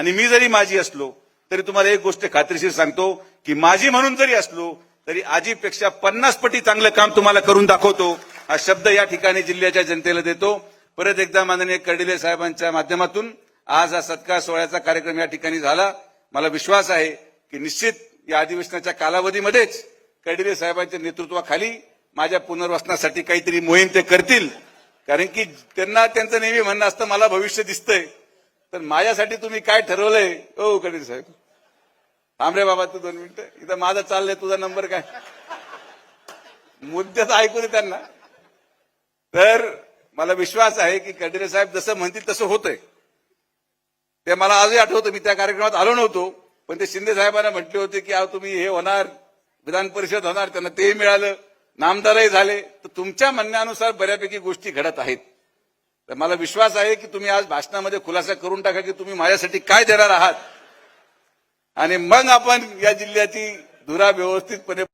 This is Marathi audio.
आणि मी जरी माझी असलो तरी तुम्हाला एक गोष्ट खात्रीशीर सांगतो की माझी म्हणून जरी असलो तरी आजीपेक्षा पन्नास पटी चांगलं काम तुम्हाला करून दाखवतो. हा शब्द या ठिकाणी जिल्ह्याच्या जनतेला देतो. परत एकदा माननीय कर्डिले साहेबांच्या माध्यमातून आज हा सत्कार सोहळ्याचा कार्यक्रम या ठिकाणी झाला. मला विश्वास आहे की निश्चित या अधिवेशनाच्या कालावधीमध्येच कर्डिले साहेबांच्या नेतृत्वाखाली माझ्या पुनर्वसनासाठी काहीतरी मोहीम ते करतील. कारण की त्यांना त्यांचं नेहमी म्हणणं असतं मला भविष्य दिसतंय. तर माझ्यासाठी तुम्ही काय ठरवलंय? ओ कर्डिले साहेब. थांबरे बाबा तू दोन मिनिटं. इथं माझं चाललंय तुझा नंबर काय? मुद्द्याचं ऐकू दे त्यांना. तर मला विश्वास आहे की कर्डिले साहेब जसं म्हणतील तसं होतंय. ते मला आजही आठवतं मी त्या कार्यक्रमात आलो नव्हतो पण ते शिंदे साहेबांना म्हटले होते की अहो तुम्ही हे होणार विधान परिषद होणार त्यांना तेही मिळालं नामदारही झाले. तर तुमच्या म्हणण्यानुसार बऱ्यापैकी गोष्टी घडत आहेत. तर मला विश्वास आहे की तुम्ही आज भाषणामध्ये खुलासा करून टाका की तुम्ही माझ्यासाठी काय देणार आहात. आणि मग आपण या जिल्ह्याची धुरा व्यवस्थितपणे